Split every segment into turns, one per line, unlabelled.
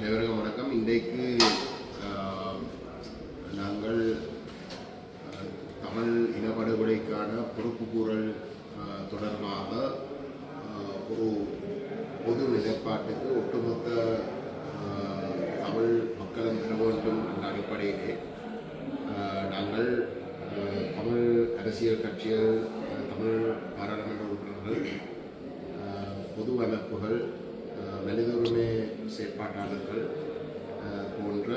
அனைவருக்கும் வணக்கம். இன்றைக்கு நாங்கள் தமிழ் இனப்படுகொலைக்கான பொறுப்புக்கூறல் கூறல் தொடர்பாக ஒரு பொது நிலைப்பாட்டுக்கு ஒட்டுமொத்த தமிழ் மக்களும் பெற வேண்டும் என்ற அடிப்படையிலே நாங்கள் தமிழ் அரசியல் கட்சிகள் தமிழ் பாராளுமன்ற உறுப்பினர்கள் பொது அமைப்புகள் மனித உரிமை செயற்பாட்டாளர்கள் போன்ற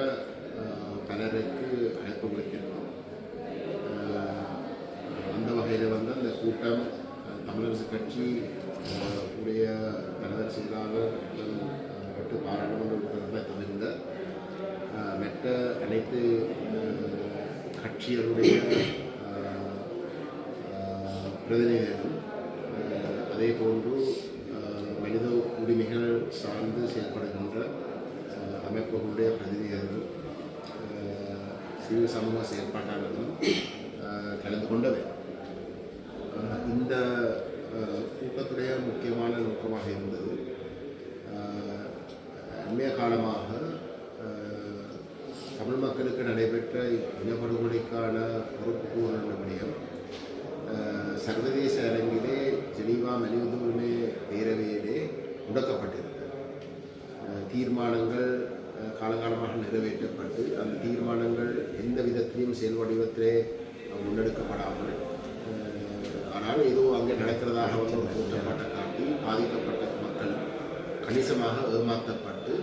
பலருக்கு அழைப்பு விடுத்திருந்தோம் அந்த வகையில் வந்து அந்த கூட்டம் தமிழரசு கட்சி உடைய தலைவர் செயலாளர் மற்றும், எட்டு பாராளுமன்ற தவிர்ந்த மற்ற அனைத்து கட்சிகளுடைய பிரதிநிதிகளும் அதே போன்று சார்ந்து செயல்படுகின்ற அமைப்புகளுடைய பிரதிநிதிகளும் சிறு சமூக செயற்பாட்டாளர்களும் கலந்து கொண்டவை. இந்த கூட்டத்துடைய முக்கியமான நோக்கமாக இருந்தது அண்மைய காலமாக தமிழ் மக்களுக்கு நடைபெற்ற இனப்படுகொலைக்கான பொறுப்பு கூறல் விடயம் சர்வதேச அரங்கிலே ஜெனீவா மனித உரிமை பேரவையிலே முடக்கப்பட்டது. தீர்மானங்கள் காலங்காலமாக காலகாலமாக நிறைவேற்றப்பட்டு அந்த தீர்மானங்கள் எந்த விதத்திலையும் செயல் வடிவத்திலே முன்னெடுக்கப்படாமல் ஆனால் ஏதோ அங்கே நடக்கிறதாக வந்து ஒரு காட்டி பாதிக்கப்பட்ட மக்கள் கணிசமாக ஏமாற்றப்பட்டு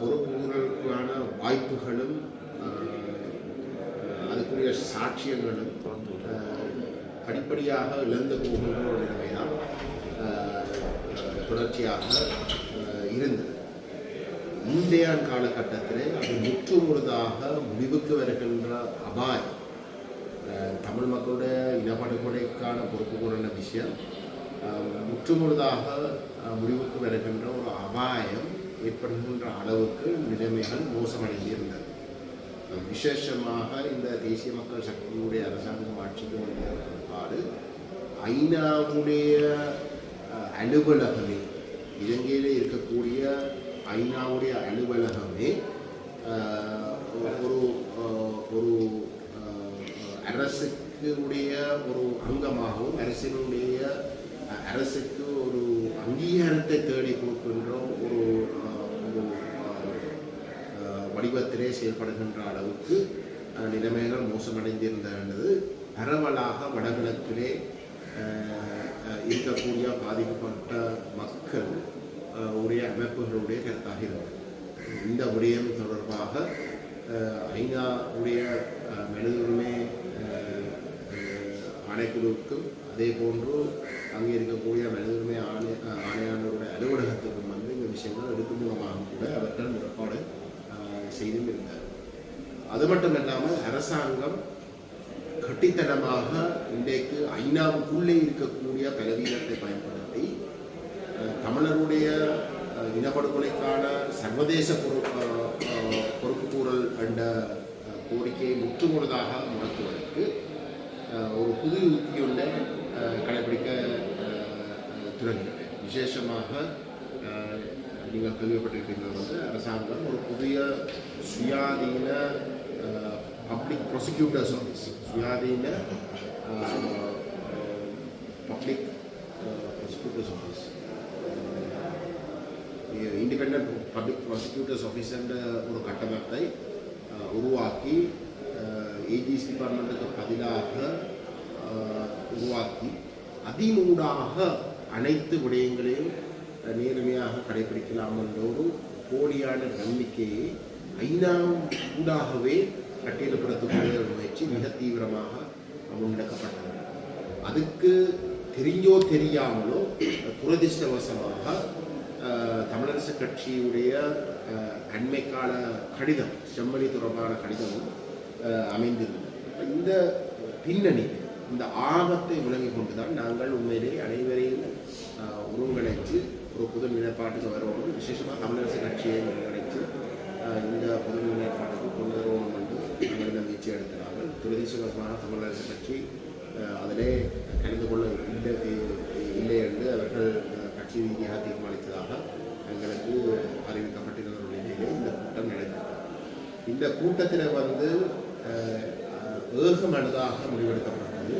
பொறுப்புகளுக்கான வாய்ப்புகளும் அதுக்குரிய சாட்சியங்களும் படிப்படியாக இழந்து போகின்ற ஒரு நிலைமைதான் தொடர்ச்சியாக இருந்தது. இன்றைய காலகட்டத்திலே அது முற்று முழுதாக முடிவுக்கு வருகின்ற அபாயம் தமிழ் மக்களுடைய இனப்படுகொலைக்கான பொறுப்பு கூறின விஷயம் முற்று முழுதாக முடிவுக்கு வருகின்ற ஒரு அபாயம் ஏற்படுகின்ற அளவுக்கு நிலைமைகள் மோசமடைந்திருந்தது. விசேஷமாக இந்த தேசிய மக்கள் சக்தியுடைய அரசாங்கம் ஆட்சிக்கு வந்த ஐநாவுடைய அலுவலகமே இலங்கையில் இருக்கக்கூடிய ஐநாவுடைய அலுவலகமே ஒரு ஒரு அரசுக்குடைய அரசுக்கு உடைய ஒரு அங்கமாகவும் அரசினுடைய அரசுக்கு ஒரு அங்கீகாரத்தை தேடி கொடுக்கின்ற ஒரு ஒரு வடிவத்திலே செயல்படுகின்ற அளவுக்கு நிலைமைகள் மோசமடைந்திருந்தது. பரவலாக வடகிழக்கிலே இருக்கக்கூடிய பாதிக்கப்பட்ட மக்கள் உடைய அமைப்புகளுடைய கருத்தாகிறது இருந்தது இந்த விடயம் தொடர்பாக அஹ், ஐநா உடைய அஹ், மனித உரிமை அஹ், ஆணைக்குழுவுக்கும் அதே போன்று அங்கே இருக்கக்கூடிய மனித உரிமை ஆணை ஆணையாளருடைய அலுவலகத்துக்கும் வந்து இந்த விஷயங்கள் எடுக்கும் மூலமாக கூட அவர்கள் முறைப்பாடு ஆஹ், செய்தும் இருந்தார். அது மட்டும் இல்லாமல் அரசாங்கம் கட்டித்தனமாக இன்றைக்கு ஐநாவுக்குள்ளே இருக்கக்கூடிய பலவீனத்தை பயன்படுத்தி தமிழருடைய இனப்படுகொலைக்கான சர்வதேச பொறுப்பு பொறுப்பு கூறல் என்ற கோரிக்கையை முற்றுமுழுதாக முடக்குவதற்கு ஒரு புது யுக்தி ஒன்றை கடைபிடிக்க தொடங்கினது விசேஷமாக நீங்கள் கேள்விப்பட்டிருப்பீர்கள் வந்து அரசாங்கம் ஒரு புதிய சுயாதீன பப்ளிக் ப்ரொசிக்யூட்டர் ஆஃபீஸ் சுயாதீன public prosecutors office independent public prosecutors office ஒரு கட்டமைப்பை உருவாக்கி ஏஜிஎஸ் டிபார்ட்மெண்ட்டுக்கு பதிலாக உருவாக்கி அதிமூடாக அனைத்து விடயங்களையும் நேர்மையாக கடைபிடிக்கலாம் என்ற ஒரு போலியான நம்பிக்கையை ஐநா ஊடாகவே கட்டியெழுப்படுத்தக்கூடிய ஒரு முயற்சி மிக தீவிரமாக முன்னெடுக்கப்பட்டது அதுக்கு தெரிஞ்சோ தெரியாமலோ துரதிர்ஷ்டவசமாக தமிழரசு கட்சியுடைய அண்மைக்கால கடிதம் செம்மொழி தொடர்பான கடிதமும் அமைந்திருந்தது. இந்த பின்னணி இந்த ஆபத்தை விளங்கிக் கொண்டுதான் நாங்கள் உண்மையிலேயே அனைவரையும் அஹ், ஒருங்கிணைத்து ஒரு புது நிலைப்பாட்டுக்கு வருவோம் விசேஷமாக தமிழரசு கட்சியை ஒருங்கிணைத்து இந்த புது நிலைப்பாட்டுக்கு கொண்டு வருவோம் என்று நாங்கள் இந்த முயற்சி எடுக்கிறார்கள் தமிழரசு கட்சி அதிலே கலந்து கொள்ள இல்லை இல்லை என்று அவர்கள் கட்சி ரீதியாக தீர்மானித்ததாக எங்களுக்கு அறிவிக்கப்பட்டிருந்த ஒரு கூட்டம் நடந்தது இந்த கூட்டத்தில் வந்து ஏகமனதாக முடிவெடுக்கப்பட்டது.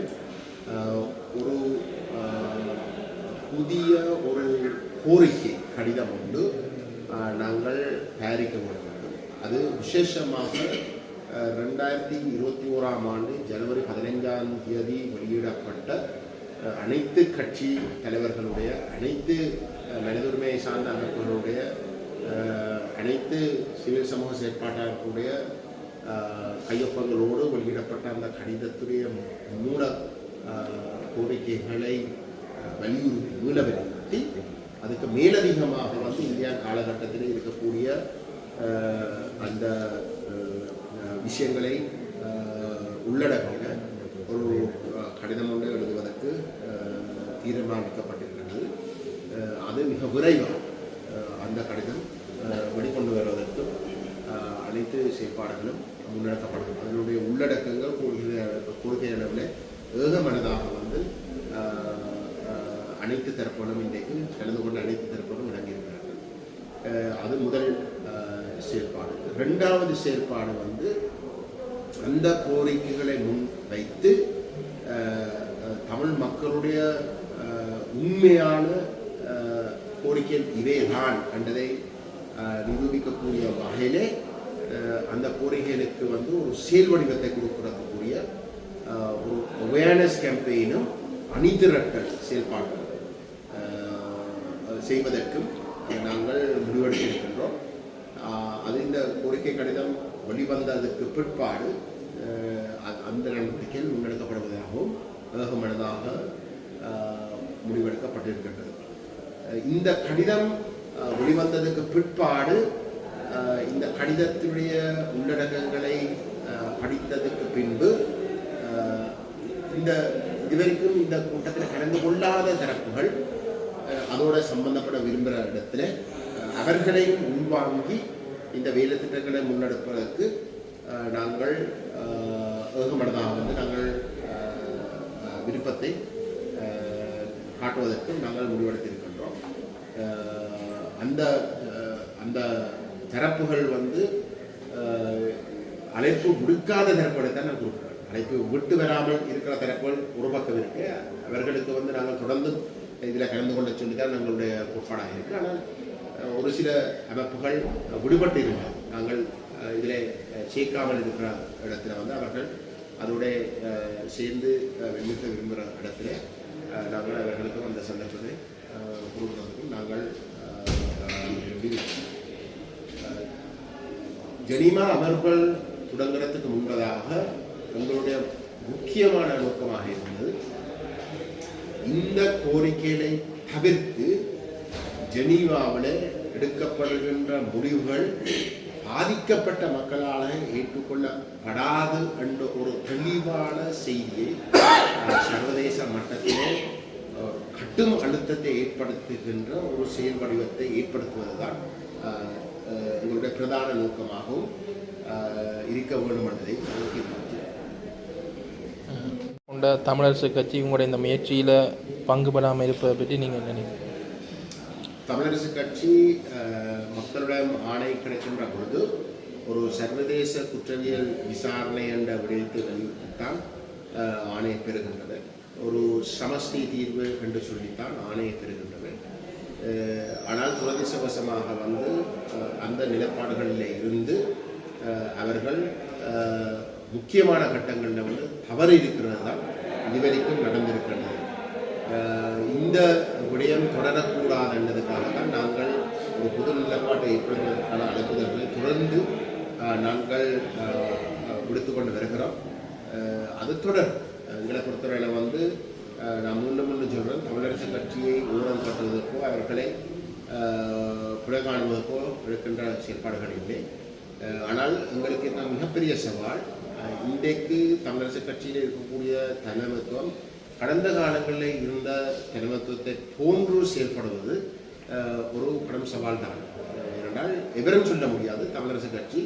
ஒரு புதிய ஒரு கோரிக்கை கடிதம் உண்டு. நாங்கள் தயாரிக்க வேண்டும். அது விசேஷமாக ரெண்டாயிரத்தி இருபத்தி ஓராம் ஆண்டு ஜனவரி பதினைஞ்சாம் தேதி வெளியிடப்பட்ட அனைத்து கட்சி தலைவர்களுடைய அனைத்து அஹ், மனித சார்ந்த அமைப்புகளுடைய அனைத்து சிவில் சமூக செயற்பாட்டாளர்களுடைய கையொப்பங்களோடு வெளியிடப்பட்ட அந்த கடிதத்துடைய மூல கோரிக்கைகளை வலியுறுத்தி மீள அதுக்கு மேலதிகமாக வந்து இந்தியா காலகட்டத்தில் இருக்கக்கூடிய அந்த விஷயங்களை அஹ், உள்ளடக்கின ஒரு கடிதம் ஒன்று எழுதுவதற்கு தீர்மானிக்கப்பட்டிருக்கிறது. அது மிக விரைவாக அந்த கடிதம் அஹ், வெளிக்கொண்டு வருவதற்கும் அஹ், அனைத்து செயற்பாடுகளும் முன்னெடுக்கப்படும். அதனுடைய உள்ளடக்கங்கள் கொள்கை கொள்கை அளவில் ஏகமனதாக வந்து அனைத்து தரப்புகளும் இன்றைக்கு கலந்து கொண்ட அனைத்து தரப்புகளும் இறங்கியிருக்கிறார்கள் அது முதல் அஹ், செயற்பாடு. ரெண்டாவது செயற்பாடு வந்து அந்த கோரிக்கைகளை முன் வைத்து தமிழ் மக்களுடைய உண்மையான கோரிக்கை கோரிக்கைகள் இவைதான் என்பதை நிரூபிக்கக்கூடிய வகையிலே அந்த கோரிக்கைகளுக்கு வந்து ஒரு செயல் வடிவத்தை கொடுக்கறதுக்குரிய ஒரு அவேர்னஸ் கேம்பெயினும் அணிதிரட்டல் செயல்பாடு செய்வதற்கும் நாங்கள் முடிவெடுத்திருக்கின்றோம். அது இந்த கோரிக்கை கடிதம் வெளிவந்ததுக்கு பிற்பாடு அந்த நடவடிக்கைகள் முன்னெடுக்கப்படுவதாகவும் வேகமனதாக முடிவெடுக்கப்பட்டிருக்கின்றது. இந்த கடிதம் வெளிவந்ததுக்கு பிற்பாடு இந்த கடிதத்துடைய உள்ளடக்கங்களை படித்ததுக்கு பின்பு இந்த இதுவரைக்கும் இந்த கூட்டத்தில் கலந்து கொள்ளாத தரப்புகள் அதோட சம்பந்தப்பட விரும்புகிற இடத்துல அவர்களையும் உள்வாங்கி இந்த வேலை திட்டங்களை முன்னெடுப்பதற்கு நாங்கள் அஹ், ஏகமனதாக வந்து நாங்கள் விருப்பத்தை காட்டுவதற்கு நாங்கள் முடிவெடுத்திருக்கின்றோம். அந்த அந்த தரப்புகள் வந்து அழைப்பு விடுக்காத தரப்புகளை தான் நான் கொடுக்குறேன் அழைப்பு விட்டு வராமல் இருக்கிற தரப்புகள் ஒரு பக்கம் இருக்கு. அவர்களுக்கு வந்து நாங்கள் தொடர்ந்து இதில் கலந்து கொள்ள சொல்லி தான் நம்மளுடைய கோட்பாடாக இருக்கு. ஆனால் ஒரு சில அமைப்புகள் விடுபட்டு இருந்தால் நாங்கள் இதில் சேர்க்காமல் இருக்கிற இடத்துல வந்து அவர்கள் அதோட அஹ், சேர்ந்து அஹ், விரும்புகிற இடத்துல நாங்கள் அவர்களுக்கும் அந்த சந்தர்ப்பத்தை கொடுக்குறதுக்கும் நாங்கள் ஜெனிமா அமர்வுகள் தொடங்குறதுக்கு முன்பதாக உங்களுடைய முக்கியமான நோக்கமாக இருந்தது இந்த கோரிக்கைகளை தவிர்த்து ஜெனீவாவில் எடுக்கப்படுகின்ற முடிவுகள் பாதிக்கப்பட்ட மக்களால் ஏற்றுக்கொள்ளப்படாது என்ற ஒரு தெளிவான செய்தியை சர்வதேச மட்டத்திலே கட்டும் அழுத்தத்தை ஏற்படுத்துகின்ற ஒரு செயல் வடிவத்தை ஏற்படுத்துவதுதான் அஹ், எங்களுடைய பிரதான நோக்கமாகவும் இருக்க வேண்டும் என்பதை நோக்கி
கொண்ட தமிழரசு கட்சி உங்களுடைய இந்த முயற்சியில் பங்கு பெறாமல் இருப்பதை பற்றி நீங்கள் என்ன நினைக்கிறீங்க?
தமிழரசு கட்சி மக்களிடம் ஆணை கிடைக்கின்ற பொழுது ஒரு சர்வதேச குற்றவியல் விசாரணை என்ற விடயத்தை வலியுறுத்தித்தான் ஆணையை பெறுகின்றது. ஒரு சமஸ்தி தீர்வு என்று சொல்லித்தான் ஆணையை பெறுகின்றது. ஆனால் துரதிசவசமாக வந்து அந்த நிலைப்பாடுகளில் இருந்து அவர்கள் முக்கியமான கட்டங்களில் வந்து தவறு இருக்கிறது தான் இதுவரைக்கும் நடந்திருக்கின்றது. இந்த விடயம் தொடரக்கூடாது என்பதற்காக தான் நாங்கள் ஒரு புது நிலப்பாட்டை ஏற்படுத்துவதற்கான அழைப்புதல்களை தொடர்ந்து நாங்கள் விடுத்து கொண்டு வருகிறோம். அது தொடர். எங்களை பொறுத்தவரையில் வந்து நான் மீண்டும் மீண்டும் சொல்கிறேன் தமிழரசு கட்சியை ஊரம் கட்டுவதற்கோ அவர்களை அஹ், பிழை காணுவதற்கோ இருக்கின்ற செயற்பாடுகள் இல்லை. ஆனால் எங்களுக்கு இருந்த மிகப்பெரிய சவால் இன்றைக்கு தமிழரசு கட்சியில் இருக்கக்கூடிய தலைமைத்துவம் கடந்த காலங்களில் இருந்த தலைமத்துவத்தை போன்று செயல்படுவது ஒரு கடும் சவால் தான் ஏனென்றால் எவரும் சொல்ல முடியாது தமிழரசு கட்சி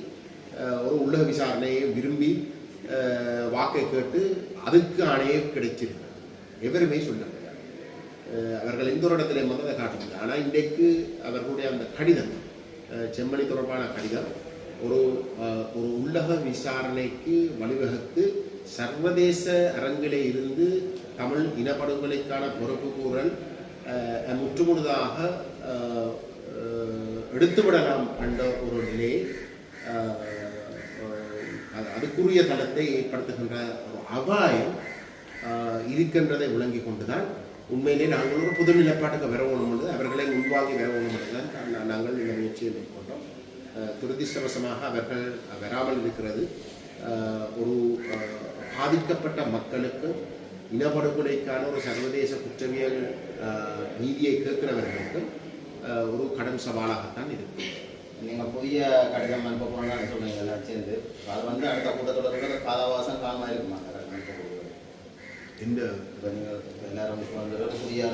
ஒரு உள்ளக விசாரணையை விரும்பி வாக்கை கேட்டு அதுக்கு ஆணையே கிடைச்சிருக்கிறது எவருமே சொல்ல முடியாது. அவர்கள் எந்த ஒரு இடத்துல மதத்தை அதை காட்ட முடியாது ஆனால் இன்றைக்கு அவர்களுடைய அந்த கடிதம் செம்மணி தொடர்பான கடிதம் ஒரு ஒரு உள்ளக விசாரணைக்கு வழிவகுத்து சர்வதேச அரங்கிலே இருந்து தமிழ் இனப்படுகொலைக்கான பொறுப்புக்கூறல் கூறல் முற்றுமுழுதாக எடுத்துவிடலாம் என்ற ஒரு நிலையை அதுக்குரிய தளத்தை ஏற்படுத்துகின்ற ஒரு அபாயம் இருக்கின்றதை விளங்கி கொண்டுதான் உண்மையிலே நாங்கள் ஒரு புது நிலைப்பாட்டுக்கு வரவணும் என்று அவர்களை உருவாகி வரணும் என்றுதான் நாங்கள் இந்த முயற்சியை மேற்கொண்டோம். ஆஹ் துரதிர்ஷ்டவசமாக அவர்கள் வராமல் இருக்கிறது. ஒரு பாதிக்கப்பட்ட மக்களுக்கு இனப்படுகொலைக்கான ஒரு சர்வதேச குற்றவியல் நீதியை கேட்கிறவர்களுக்கும் ஒரு கடும் சவாலாகத்தான் இருக்கு
நீங்கள் புதிய கடிதம் அனுப்ப போனான்னு சொன்னீங்க எல்லாம் சேர்ந்து அது வந்து அடுத்த கூட்டத்தொடருக்கு காலவாசம் காலமாக இருக்குமா
இந்த
இப்போ நீங்கள் எல்லாரும் வந்து ஒரு புதிய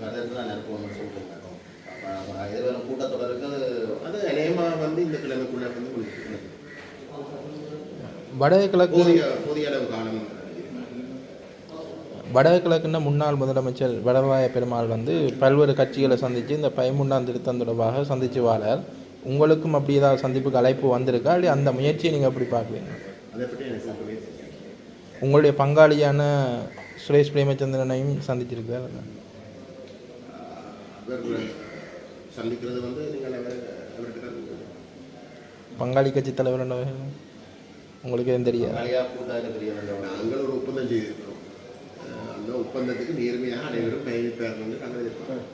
கடிதத்தை தான் அனுப்பணும்னு சொல்கிறீங்க அப்போ எதிர்வரும் கூட்டத்தொடருக்கு அது
அது அநேகமாக வந்து இந்த கிழமைக்குள்ள வந்து முடிக்கிறது
வடகிழக்கு
போதிய போதிய அளவு காலம்
வடகிழக்குன்னா முன்னாள் முதலமைச்சர் வடவாய பெருமாள் வந்து பல்வேறு கட்சிகளை சந்தித்து இந்த பதிமூன்றாம் திருத்தம் தொடர்பாக சந்திச்சு வாரார் உங்களுக்கும் அப்படி ஏதாவது சந்திப்புக்கு அழைப்பு வந்திருக்கா? இல்லை அந்த முயற்சியை நீங்கள் எப்படி பார்க்குறீங்க? உங்களுடைய பங்காளியான சுரேஷ் பிரேமச்சந்திரனையும் சந்திச்சிருக்கார்
சந்திக்கிறது வந்து நீங்கள்.
பங்காளி கட்சி தலைவர் உங்களுக்கு தெரியாது?
நாங்கள் ஒரு ஒப்பந்தம் செய்திருக்கிறோம். அந்த ஒப்பந்தத்துக்கு நேர்மையாக அனைவரும் பயணிப்பார் வந்து நாங்கள் எதிர்பார்க்கிறோம்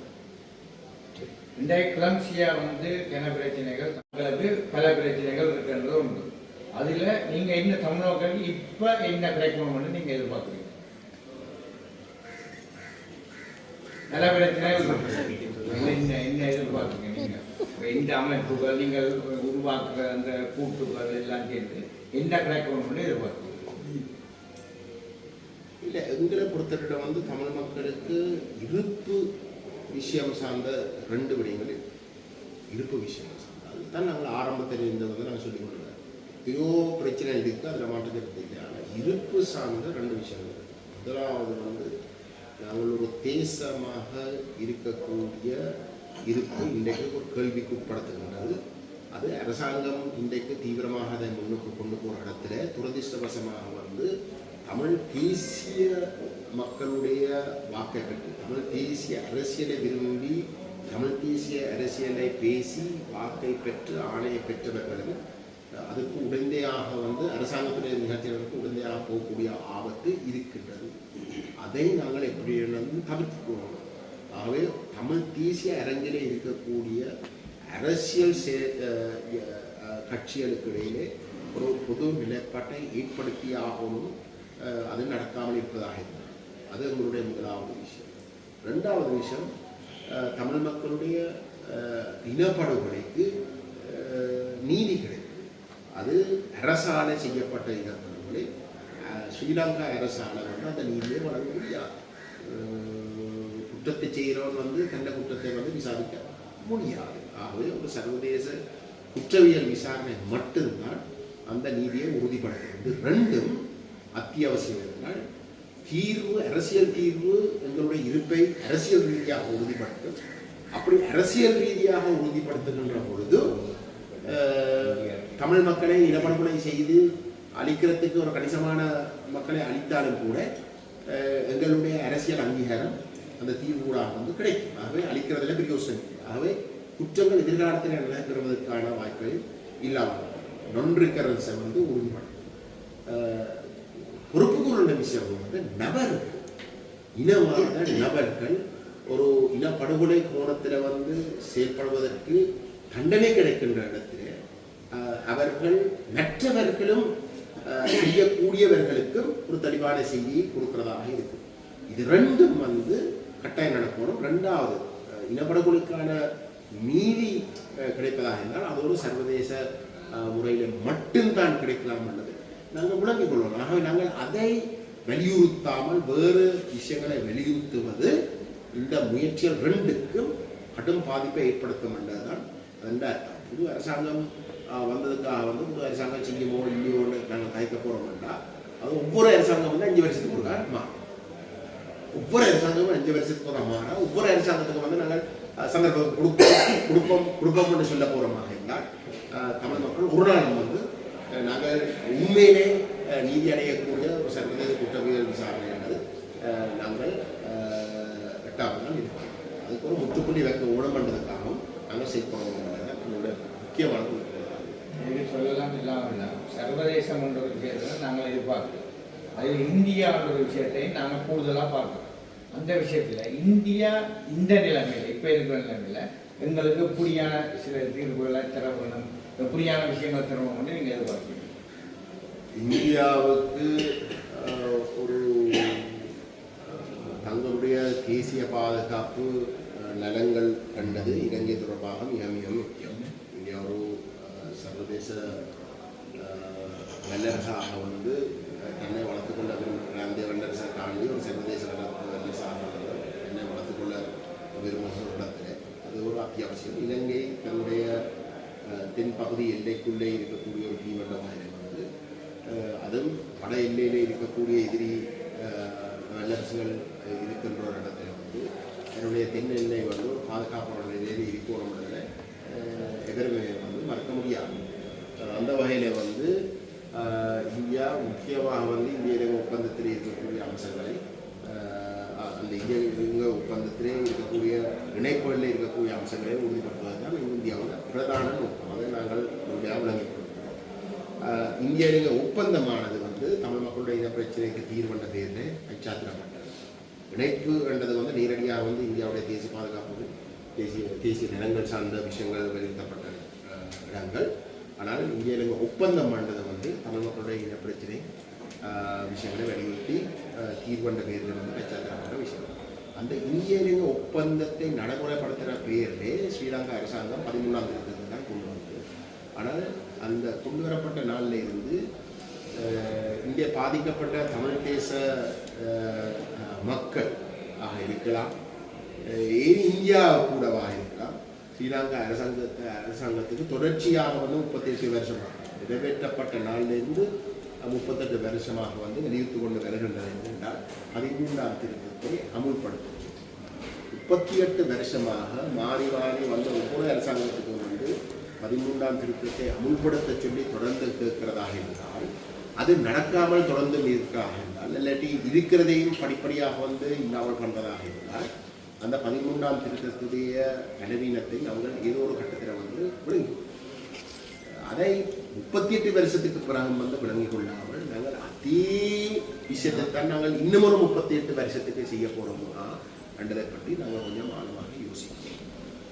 இந்த கிளம்சியா வந்து ஜன பிரச்சனைகள் தங்களுக்கு பல பிரச்சனைகள் இருக்கின்றது உண்டு. அதுல நீங்க என்ன தமிழர்களுக்கு இப்ப என்ன கிடைக்கணும்னு நீங்க எதிர்பார்க்குறீங்க? பல பிரச்சனைகள் என்ன என்ன எதிர்பார்க்குறீங்க நீங்க? எந்த இந்த அமைப்புகள் நீங்கள் உருவாக்குற அந்த கூட்டுகள் எல்லாம் சேர்ந்து என்ன கிடைக்கணும்னு எதிர்பார்க்குறீங்க?
இல்லை எங்களை பொறுத்தவரை வந்து தமிழ் மக்களுக்கு இருப்பு விஷயம் சார்ந்த ரெண்டு விடயங்கள் இருப்பு விஷயம் சார்ந்த. அதுதான் நாங்கள் ஆரம்பத்தில் இருந்து வந்து நாங்கள் சொல்லிக் கொள்கிறோம் ஐயோ பிரச்சனை இருக்கு அதில் மாற்றத்திற்கு இல்லை ஆனால் இருப்பு சார்ந்த ரெண்டு விஷயங்கள் முதலாவது வந்து நாங்கள் ஒரு தேசமாக இருக்கக்கூடிய இருப்பு இன்றைக்கு ஒரு கேள்விக்கு உட்படுத்துகின்றது. அது அரசாங்கம் இன்றைக்கு தீவிரமாக அதை முன்னுக்கு கொண்டு போகிற இடத்துல துரதிர்ஷ்டவசமாக வந்து தமிழ் தேசிய மக்களுடைய வாக்கை பெற்று தமிழ் தேசிய அரசியலை விரும்பி தமிழ் தேசிய அரசியலை பேசி வாக்கை பெற்று ஆணையை பெற்றவர்களுக்கு அதுக்கு உடந்தையாக வந்து அரசாங்கத்துடைய நிகழ்ச்சிகளுக்கு உடந்தையாக போகக்கூடிய ஆபத்து இருக்கின்றது. அதை நாங்கள் எப்படி வந்து தவிர்த்துக்கணும் ஆகவே தமிழ் தேசிய அரங்கிலே இருக்கக்கூடிய அரசியல் சே- கட்சிகளுக்கு இடையிலே ஒரு பொது நிலைப்பாட்டை ஏற்படுத்தியாகணும். அது நடக்காமல் இருப்பதாக இருந்தது அது எங்களுடைய முதலாவது விஷயம் ரெண்டாவது விஷயம் தமிழ் மக்களுடைய இனப்படுகொலைக்கு நீதி கிடைக்கும் அது அரசால செய்யப்பட்ட இனப்படுகொலை ஸ்ரீலங்கா அரசால வந்து அந்த நீதியை வழங்க முடியாது குற்றத்தை செய்கிறவன் வந்து கண்ட குற்றத்தை வந்து விசாரிக்க முடியாது ஆகவே ஒரு சர்வதேச குற்றவியல் விசாரணை மட்டும்தான் அந்த நீதியை உறுதிப்படுத்தும் இது ரெண்டும் அத்தியாவசியம் என்றால் தீர்வு அரசியல் தீர்வு எங்களுடைய இருப்பை அரசியல் ரீதியாக உறுதிப்படுத்தும். அப்படி அரசியல் ரீதியாக உறுதிப்படுத்துகின்ற பொழுது தமிழ் மக்களை இனப்படுகொலை செய்து அழிக்கிறதுக்கு ஒரு கணிசமான மக்களை அழித்தாலும் கூட எங்களுடைய அரசியல் அங்கீகாரம் அந்த தீர்வூடாக வந்து கிடைக்கும். ஆகவே அழிக்கிறதுல பெரிய யோசனை ஆகவே குற்றங்கள் எதிர்காலத்தில் நடைபெறுவதற்கான வாய்ப்புகள் இல்லாமல் non recurrence வந்து உறுதிப்படுத்தும். விஷயம் வந்து நபர்கள் இனவாத நபர்கள். ஒரு இனப்படுகொலை கோணத்தில் வந்து செயல்படுவதற்கு தண்டனை கிடைக்கின்ற இடத்துல அஹ், அவர்கள் மற்றவர்களும் அஹ், செய்யக்கூடியவர்களுக்கும் ஒரு தெளிவான செய்தியை கொடுக்கிறதாக இருக்கும். இது ரெண்டும் வந்து கட்டாயம் நடக்கணும். ரெண்டாவது இனப்படுகொலைக்கான நீதி கிடைப்பதாக இருந்தால் அது ஒரு சர்வதேச முறையில் மட்டும்தான் கிடைக்கலாம் என்பது நாங்கள் விளங்கிக் கொள்வோம். ஆகவே நாங்கள் அதை வலியுறுத்தாமல் வேறு விஷயங்களை வலியுறுத்துவது இந்த முயற்சிகள் ரெண்டுக்கும் கடும் பாதிப்பை ஏற்படுத்தும் என்றதுதான் அதன் அர்த்தம். புது அரசாங்கம் வந்ததுக்காக வந்து புது அரசாங்கம் செய்யுமோ இல்லையோன்னு நாங்கள் தயக்க போகிறோம்னா அது ஒவ்வொரு அரசாங்கம் வந்து அஞ்சு வருஷத்துக்கு ஒரு மாறும். ஒவ்வொரு அரசாங்கமும் அஞ்சு வருஷத்துக்கு ஒரு மாற ஒவ்வொரு அரசாங்கத்துக்கு வந்து நாங்கள் சந்தர்ப்பம் கொடுப்போம் கொடுப்போம் கொடுப்போம் என்று சொல்ல போகிறோமாக இருந்தால் தமிழ் மக்கள் ஒரு நாளும் வந்து நாங்கள் உண்மையிலே நீதி அடையக்கூடிய ஒரு சர்வதேச குற்றவியல் விசாரணை என்பது நாங்கள் அஹ், எட்டாவது நாள் இருக்கோம் அதுக்கு ஒரு முற்றுப்புள்ளி வைக்க ஓடம் பண்ணுறதுக்காகவும் நாங்கள் செயல்படுவோம் என்பது எங்களுடைய முக்கியமான ஒரு
சொல்லலாம் இல்லாமல் சர்வதேசம் என்ற ஒரு விஷயத்தை நாங்கள் எதிர்பார்க்கிறோம். அதில் இந்தியா என்ற ஒரு விஷயத்தை நாங்கள் கூடுதலாக பார்க்கிறோம். அந்த விஷயத்தில் இந்தியா இந்த நிலைமையில் இப்போ இருக்கிற நிலைமையில் எங்களுக்கு புரியான சில தீர்வுகளை தர வேணும் புரியான விஷயங்கள் தர நீங்கள் எதிர்பார்க்கிறீங்க?
இந்தியாவுக்கு ஒரு தங்களுடைய தேசிய பாதுகாப்பு நலங்கள் கண்டது இலங்கை தொடர்பாக மிக மிக முக்கியம். இந்தியா ஒரு சர்வதேச வல்லரசாக வந்து தன்னை வளர்த்துக்கொள்ள விரும்புகிற அந்த வல்லரசை தாண்டி ஒரு சர்வதேச வல்லரசாக தன்னை வளர்த்துக்கொள்ள விரும்புகிற இடத்துல அது ஒரு அத்தியாவசியம். இலங்கை தன்னுடைய தென்பகுதி எல்லைக்குள்ளே இருக்கக்கூடிய ஒரு தீவண்டமாக வந்து அதுவும் வட எல்லையில் இருக்கக்கூடிய எதிரி வல்லரசுகள் இருக்கின்ற ஒரு இடத்துல வந்து என்னுடைய தென் எல்லை வந்து பாதுகாப்பான நிலையில் இருக்கணும்ன்றதை எதிர்மே வந்து மறக்க முடியாது. அந்த வகையில் வந்து இந்தியா முக்கியமாக வந்து இந்திய இலங்கை ஒப்பந்தத்தில் இருக்கக்கூடிய அம்சங்களை அந்த இந்திய இலங்கை ஒப்பந்தத்திலே இருக்கக்கூடிய இணைப்புகளில் இருக்கக்கூடிய அம்சங்களை உறுதிப்படுத்துவது தான் இந்தியாவில் பிரதான நோக்கம். அதை நாங்கள் முழுமையாக விளங்கிக் இந்திய ஒப்பந்தமானது வந்து தமிழ் மக்களுடைய இன பிரச்சனைக்கு தீர்வென்ற பேரில் அச்சாத்திரப்பட்டது இணைப்பு என்றது வந்து நேரடியாக வந்து இந்தியாவுடைய தேசிய பாதுகாப்பு தேசிய தேசிய நிலங்கள் சார்ந்த விஷயங்கள் வலியுறுத்தப்பட்ட இடங்கள். ஆனால் இந்திய ஒப்பந்தம் என்றது வந்து தமிழ் மக்களுடைய இன பிரச்சனை விஷயங்களை வலியுறுத்தி தீர்வண்ட தீர்வென்ற பேரில் வந்து அச்சாத்திரப்பட்ட விஷயம். அந்த இந்திய ஒப்பந்தத்தை நடைமுறைப்படுத்துகிற பேரிலே ஸ்ரீலங்கா அரசாங்கம் பதிமூணாம் தேதி தான் கொண்டு வந்தது. ஆனால் அந்த கொண்டு வரப்பட்ட நாளில் இருந்து இங்கே பாதிக்கப்பட்ட தமிழ் தேச மக்கள் ஆக இருக்கலாம். ஏன் இந்தியா கூடவாக இருக்கலாம். ஸ்ரீலங்கா அரசாங்கத்தை அரசாங்கத்துக்கு தொடர்ச்சியாக வந்து முப்பத்தெட்டு வருஷமாக நிறைவேற்றப்பட்ட நாளிலிருந்து முப்பத்தெட்டு வருஷமாக வந்து வலியுறுத்தி கொண்டு வருகின்றது என்றால் பதிமூன்றாம் திருத்தத்தை அமுல்படுத்தும் முப்பத்தி எட்டு வருஷமாக மாறி மாறி வந்த ஒவ்வொரு அரசாங்கத்துக்கும் வந்து பதிமூன்றாம் திருத்தத்தை அமுல்படுத்த சொல்லி தொடர்ந்து கேட்கிறதாக இருந்தால் அது நடக்காமல் தொடர்ந்து இருக்கிறதாக இருந்தால் இல்லாட்டி இருக்கிறதையும் படிப்படியாக வந்து இல்லாமல் பண்ணுறதாக இருந்தால் அந்த பதிமூன்றாம் திருத்தத்துடைய பலவீனத்தை நாங்கள் ஏதோ ஒரு கட்டத்தில் வந்து விளங்கி அதை முப்பத்தி எட்டு வருஷத்துக்கு பிறகு வந்து விளங்கிக் கொள்ளாமல் நாங்கள் அதே விஷயத்தை தான் நாங்கள் இன்னும் ஒரு முப்பத்தி எட்டு வருஷத்துக்கு செய்ய போறோமா என்றதை பற்றி நாங்கள் கொஞ்சம் ஆழமாக யோசிக்கிறோம்.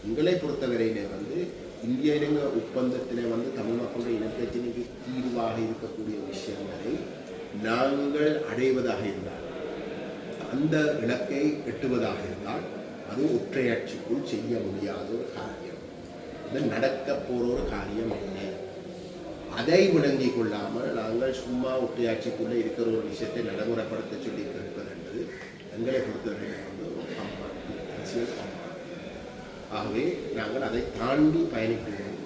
உங்களை பொறுத்தவரையிலே வந்து இந்திய இலங்கை ஒப்பந்தத்திலே வந்து தமிழ் மக்களுடைய இனப்பிரச்சனைக்கு தீர்வாக இருக்கக்கூடிய விஷயங்களை நாங்கள் அடைவதாக இருந்தால் அந்த இலக்கை எட்டுவதாக இருந்தால் அது ஒற்றையாட்சிக்குள் செய்ய முடியாத ஒரு காரியம். அது நடக்க போகிற ஒரு காரியம் என்ன அதை விளங்கி கொள்ளாமல் நாங்கள் சும்மா ஒற்றையாட்சிக்குள்ளே இருக்கிற ஒரு விஷயத்தை நடைமுறைப்படுத்த சொல்லி கேட்பது என்பது எங்களை பொறுத்தவரை வந்து ஒரு பம்பாட்டு அரசியல் பம்பாட்டு ஆகவே நாங்கள் அதை தாண்டி பயணிக்கிறோம்.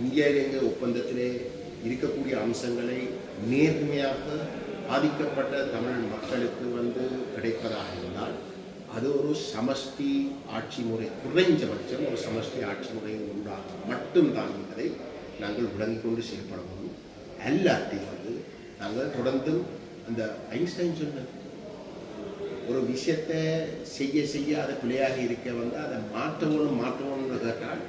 இந்திய இலங்கை ஒப்பந்தத்திலே இருக்கக்கூடிய அம்சங்களை நேர்மையாக பாதிக்கப்பட்ட தமிழ் மக்களுக்கு வந்து கிடைப்பதாக இருந்தால் அது ஒரு சமஷ்டி ஆட்சி முறை குறைஞ்சபட்சம் ஒரு சமஷ்டி ஆட்சி முறை உண்டாக மட்டும்தான் என்பதை நாங்கள் விளங்கிக் கொண்டு செயல்படணும் எல்லாத்தையும் வந்து நாங்கள் தொடர்ந்தும் அந்த ஐன்ஸ்டைன் சொன்னது. ஒரு விஷயத்தை செய்ய செய்ய அதை பிள்ளையாக இருக்க வந்து அதை மாற்றணும் மாற்றணும்னு கேட்டால்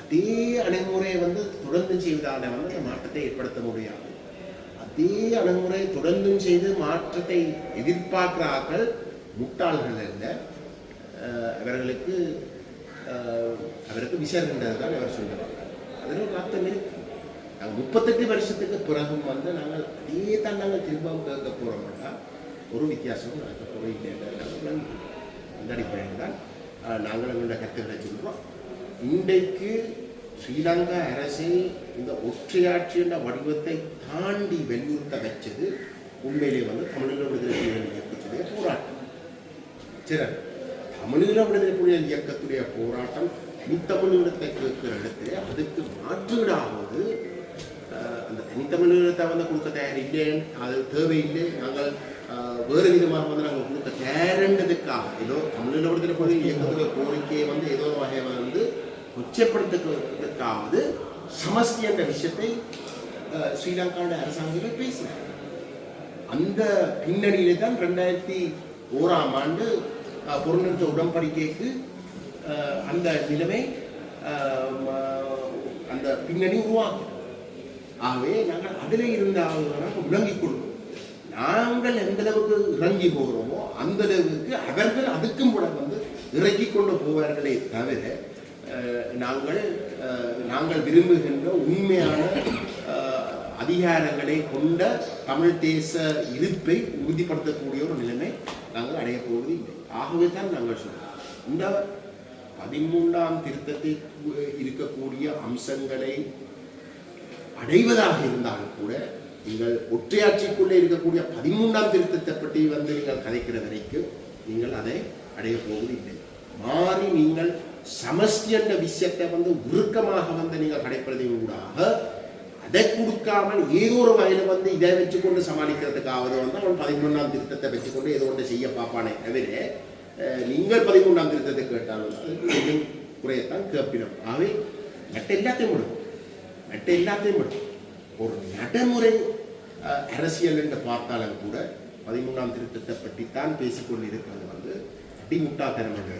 அதே அணுகுமுறையை வந்து தொடர்ந்து செய்வதால் வந்து அந்த மாற்றத்தை ஏற்படுத்த முடியாது. அதே அணுகுமுறை தொடர்ந்தும் செய்து மாற்றத்தை எதிர்பார்க்கிறார்கள் முட்டாள்கள் அல்ல. அஹ் அவர்களுக்கு அவருக்கு விசாரிக்கின்றது தான் அவர் சொல்லுவாங்க. அதில் ஒரு அர்த்தம் இருக்கு. நாங்கள் முப்பத்தெட்டு வருஷத்துக்கு பிறகும் வந்து நாங்கள் அதே தான் நாங்கள் திரும்பவும் கேட்க போகிறோம்னா ஒரு வித்தியாசமும் நடக்க போகிறோம் இல்லை அந்த அடிப்படையில் தான் நாங்கள் எங்களுடைய கருத்துக்களை சொல்கிறோம் இன்றைக்கு ஸ்ரீலங்கா அரசின் இந்த ஒற்றையாட்சி என்ற வடிவத்தை தாண்டி வலியுறுத்த வச்சது உண்மையிலே வந்து தமிழீழ விடுதலை புலிகள் இயக்கத்துடைய போராட்டம். சரி தமிழீழ விடுதலை புலிகள் இயக்கத்துடைய போராட்டம் தனித்தமிழீழத்தை கேட்கிற இடத்துல அதுக்கு மாற்றீடாவது அந்த தனித்தமிழீழத்தை வந்து கொடுக்க தயார் இல்லை அது தேவையில்லை. நாங்கள் வேறு விதமாக வந்து நாங்கள் கொடுக்க தேரண்டதுக்காக ஏதோ தமிழில் விடுதலை போய் இயக்கத்துடைய கோரிக்கையை வந்து ஏதோ வகையை வந்து கொச்சப்படுத்துறதுக்காவது சமஸ்தி என்ற விஷயத்தை ஸ்ரீலங்காவோட அரசாங்கங்கள் பேசினார். அந்த பின்னணியிலே தான் ரெண்டாயிரத்தி ஓராம் ஆண்டு அஹ், பொருளினத்த உடன்படிக்கைக்கு அந்த நிலைமை அந்த பின்னணி உருவாகும் ஆகவே நாங்கள் அதில் இருந்த ஆளுநராக விளங்கிக் கொள்வோம். நாங்கள் எந்த அளவுக்கு இறங்கி போகிறோமோ அந்த அளவுக்கு அவர்கள் அதுக்கும் கூட வந்து இறக்கி கொண்டு போவார்களே தவிர அஹ், நாங்கள் அஹ், நாங்கள் விரும்புகின்ற உண்மையான அஹ், அதிகாரங்களை கொண்ட தமிழ் தேச இருப்பை உறுதிப்படுத்தக்கூடிய ஒரு நிலைமை நாங்கள் அடையப் போவது இல்லை ஆகவே தான் நாங்கள் சொல்கிறோம் இந்த பதிமூன்றாம் திருத்தத்தில் இருக்கக்கூடிய அம்சங்களை அடைவதாக இருந்தாலும் கூட நீங்கள் ஒற்றையாட்சிக்குள்ளே இருக்கக்கூடிய பதிமூன்றாம் திருத்தத்தை பற்றி வந்து நீங்கள் கதைக்கிற வரைக்கும் நீங்கள் அதை அடைய போவது இல்லை மாறி நீங்கள் சமஸ்தி என்ற விஷயத்தை வந்து உருக்கமாக வந்து நீங்கள் கடைப்பிறதையும் கூடாக அதை கொடுக்காமல் ஏதோ ஒரு வகையில் வந்து இதை வச்சுக்கொண்டு சமாளிக்கிறதுக்காவது வந்து அவன் பதிமூன்றாம் திருத்தத்தை வச்சுக்கொண்டு ஏதோ ஒன்று செய்ய பார்ப்பானே தவிர அஹ், நீங்கள் பதிமூன்றாம் திருத்தத்தை கேட்டாலும் அது கொஞ்சம் குறையத்தான் கேட்பினோம் ஆகவே மற்ற எல்லாத்தையும் விடும். மற்ற எல்லாத்தையும் விடும். ஒரு நடைமுறை அரசியல் என்று பார்த்தாலும் கூட பதிமூன்றாம் திருத்தத்தை பற்றித்தான் பேசிக்கொண்டு இருக்கிறது வந்து அடிமுட்டாத்தனம் என்று